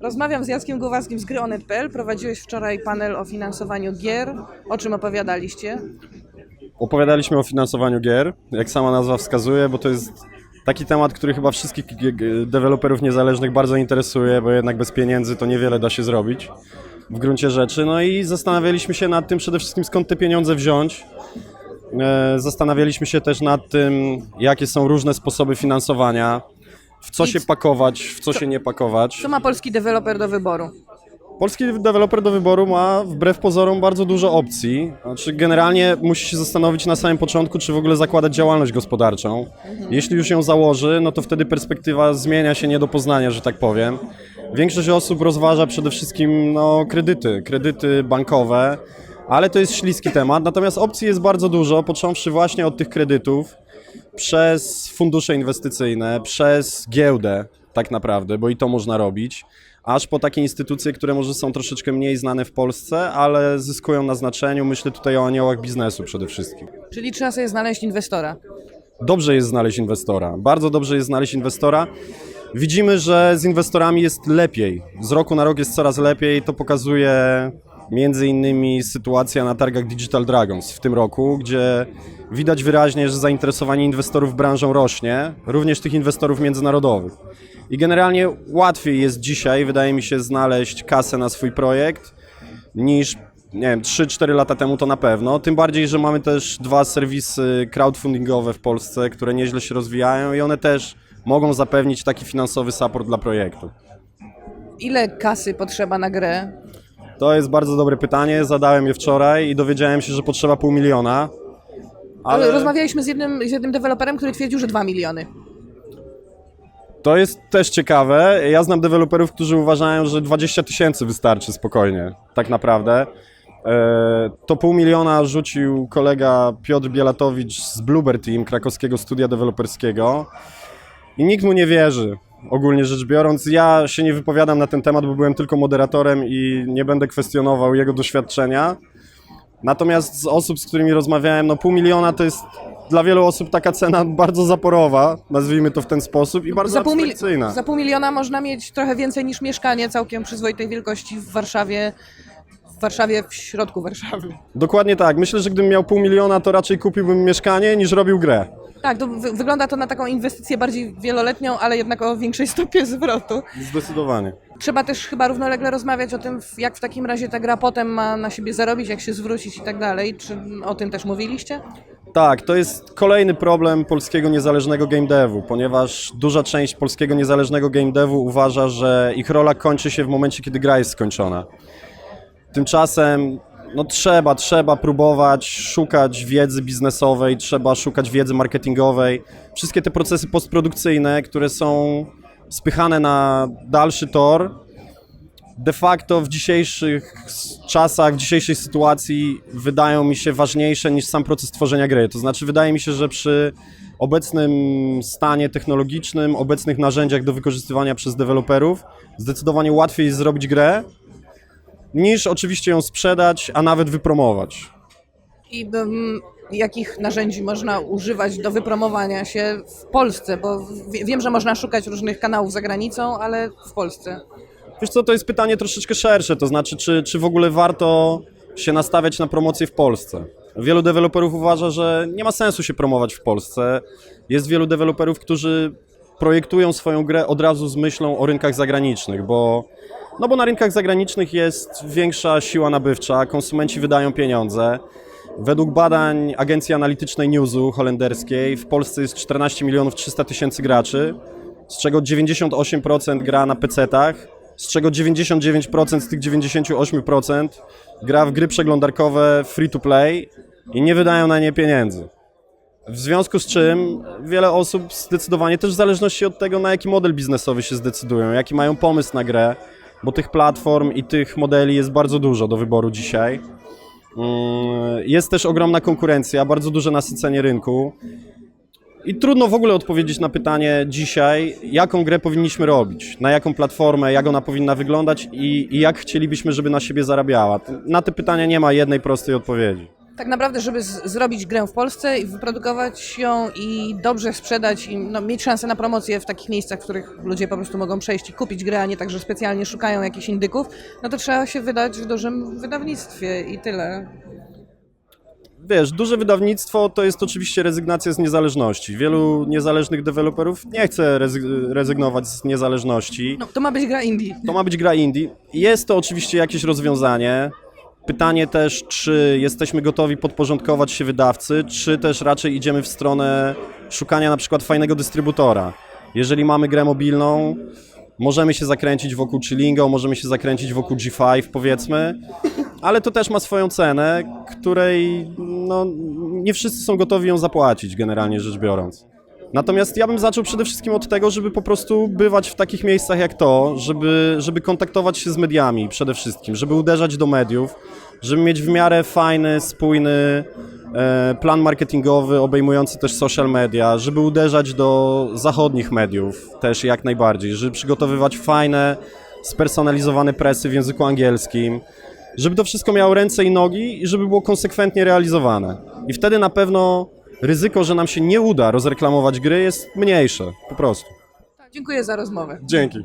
Rozmawiam z Jackiem Głowackim z gry Onet.pl. Prowadziłeś wczoraj panel o finansowaniu gier. O czym opowiadaliście? Opowiadaliśmy o finansowaniu gier, jak sama nazwa wskazuje, bo to jest taki temat, który chyba wszystkich deweloperów niezależnych bardzo interesuje, bo jednak bez pieniędzy to niewiele da się zrobić w gruncie rzeczy. No i zastanawialiśmy się nad tym przede wszystkim skąd te pieniądze wziąć. E, Zastanawialiśmy się też nad tym, jakie są różne sposoby finansowania, w co się pakować, w co się nie pakować. Co ma polski deweloper do wyboru? Polski deweloper do wyboru ma wbrew pozorom bardzo dużo opcji. Znaczy, generalnie musi się zastanowić na samym początku, czy w ogóle zakładać działalność gospodarczą. Jeśli już ją założy, no to wtedy perspektywa zmienia się nie do poznania, że tak powiem. Większość osób rozważa przede wszystkim no, kredyty, kredyty bankowe, ale to jest śliski temat. Natomiast opcji jest bardzo dużo, począwszy właśnie od tych kredytów, przez fundusze inwestycyjne, przez giełdę tak naprawdę, bo i to można robić, aż po takie instytucje, które może są troszeczkę mniej znane w Polsce, ale zyskują na znaczeniu. Myślę tutaj o aniołach biznesu przede wszystkim. Czyli trzeba sobie znaleźć inwestora. Dobrze jest znaleźć inwestora, bardzo dobrze jest znaleźć inwestora. Widzimy, że z inwestorami jest lepiej. Z roku na rok jest coraz lepiej. To pokazuje między innymi sytuacja na targach Digital Dragons w tym roku, gdzie widać wyraźnie, że zainteresowanie inwestorów branżą rośnie, również tych inwestorów międzynarodowych. I generalnie łatwiej jest dzisiaj, wydaje mi się, znaleźć kasę na swój projekt niż nie wiem, 3-4 lata temu to na pewno. Tym bardziej, że mamy też dwa serwisy crowdfundingowe w Polsce, które nieźle się rozwijają i one też mogą zapewnić taki finansowy support dla projektu. Ile kasy potrzeba na grę? To jest bardzo dobre pytanie, zadałem je wczoraj i dowiedziałem się, że potrzeba pół miliona. Ale... Ale Rozmawialiśmy z jednym, z jednym deweloperem, który twierdził, że 2 miliony. to jest też ciekawe. Ja znam deweloperów, którzy uważają, że 20 tysięcy wystarczy spokojnie, tak naprawdę. E, To pół miliona rzucił kolega Piotr Bielatowicz z Bluebird Team, krakowskiego studia deweloperskiego. I nikt mu nie wierzy, ogólnie rzecz biorąc. Ja się nie wypowiadam na ten temat, bo byłem tylko moderatorem i nie będę kwestionował jego doświadczenia. Natomiast z osób, z którymi rozmawiałem, no pół miliona to jest dla wielu osób taka cena bardzo zaporowa, nazwijmy to w ten sposób, i bardzo Za pół, mil... abstrakcyjna. za pół miliona można mieć trochę więcej niż mieszkanie całkiem przyzwoitej wielkości w Warszawie. W Warszawie, w środku Warszawy. Dokładnie tak. Myślę, że gdybym miał pół miliona, to raczej kupiłbym mieszkanie niż robił grę. Tak, to wy- wygląda to na taką inwestycję bardziej wieloletnią, ale jednak o większej stopie zwrotu. Zdecydowanie. Trzeba też chyba równolegle rozmawiać o tym, jak w takim razie ta gra potem ma na siebie zarobić, jak się zwrócić i tak dalej. Czy o tym też mówiliście? Tak, to jest kolejny problem polskiego niezależnego game devu, ponieważ duża część polskiego niezależnego game devu uważa, że ich rola kończy się w momencie, kiedy gra jest skończona. Tymczasem no trzeba, trzeba próbować szukać wiedzy biznesowej, trzeba szukać wiedzy marketingowej. Wszystkie te procesy postprodukcyjne, które są spychane na dalszy tor, de facto w dzisiejszych czasach, w dzisiejszej sytuacji wydają mi się ważniejsze niż sam proces tworzenia gry. To znaczy, wydaje mi się, że przy obecnym stanie technologicznym, obecnych narzędziach do wykorzystywania przez deweloperów, zdecydowanie łatwiej jest zrobić grę, niż oczywiście ją sprzedać, a nawet wypromować. I mm, jakich narzędzi można używać do wypromowania się w Polsce? Bo wie- wiem, że można szukać różnych kanałów za granicą, ale w Polsce. Wiesz co, to jest pytanie troszeczkę szersze, to znaczy, czy, czy w ogóle warto się nastawiać na promocję w Polsce? Wielu deweloperów uważa, że nie ma sensu się promować w Polsce. Jest wielu deweloperów, którzy projektują swoją grę od razu z myślą o rynkach zagranicznych, bo, no bo na rynkach zagranicznych jest większa siła nabywcza, konsumenci wydają pieniądze. Według badań agencji analitycznej Newsu holenderskiej w Polsce jest 14 milionów 300 tysięcy graczy, z czego 98% gra na PC-tach, z czego 99% z tych 98% gra w gry przeglądarkowe free to play i nie wydają na nie pieniędzy. W związku z czym wiele osób zdecydowanie też w zależności od tego, na jaki model biznesowy się zdecydują, jaki mają pomysł na grę, bo tych platform i tych modeli jest bardzo dużo do wyboru dzisiaj. Mm, Jest też ogromna konkurencja, bardzo duże nasycenie rynku. I trudno w ogóle odpowiedzieć na pytanie dzisiaj, jaką grę powinniśmy robić, na jaką platformę, jak ona powinna wyglądać i, i jak chcielibyśmy, żeby na siebie zarabiała. Na te pytania nie ma jednej prostej odpowiedzi. Tak naprawdę, żeby zrobić grę w Polsce i wyprodukować ją i dobrze sprzedać i no, mieć szansę na promocję w takich miejscach, w których ludzie po prostu mogą przejść i kupić grę, a nie tak, że specjalnie szukają jakichś indyków, no to trzeba się wydać w dużym wydawnictwie i tyle. Wiesz, duże wydawnictwo to jest oczywiście rezygnacja z niezależności. Wielu niezależnych deweloperów nie chce rezy- rezygnować z niezależności. No, to ma być gra indie. To ma być gra indie. Jest to oczywiście jakieś rozwiązanie. Pytanie też, czy jesteśmy gotowi podporządkować się wydawcy, czy też raczej idziemy w stronę szukania na przykład fajnego dystrybutora. Jeżeli mamy grę mobilną, możemy się zakręcić wokół Chillingo, możemy się zakręcić wokół G5 powiedzmy, ale to też ma swoją cenę, której no, nie wszyscy są gotowi ją zapłacić generalnie rzecz biorąc. Natomiast ja bym zaczął przede wszystkim od tego, żeby po prostu bywać w takich miejscach jak to, żeby, żeby kontaktować się z mediami przede wszystkim, żeby uderzać do mediów, żeby mieć w miarę fajny, spójny e, plan marketingowy obejmujący też social media, żeby uderzać do zachodnich mediów też jak najbardziej, żeby przygotowywać fajne, spersonalizowane presy w języku angielskim, żeby to wszystko miało ręce i nogi i żeby było konsekwentnie realizowane. I wtedy na pewno ryzyko, że nam się nie uda rozreklamować gry jest mniejsze, po prostu. Dziękuję za rozmowę. Dzięki.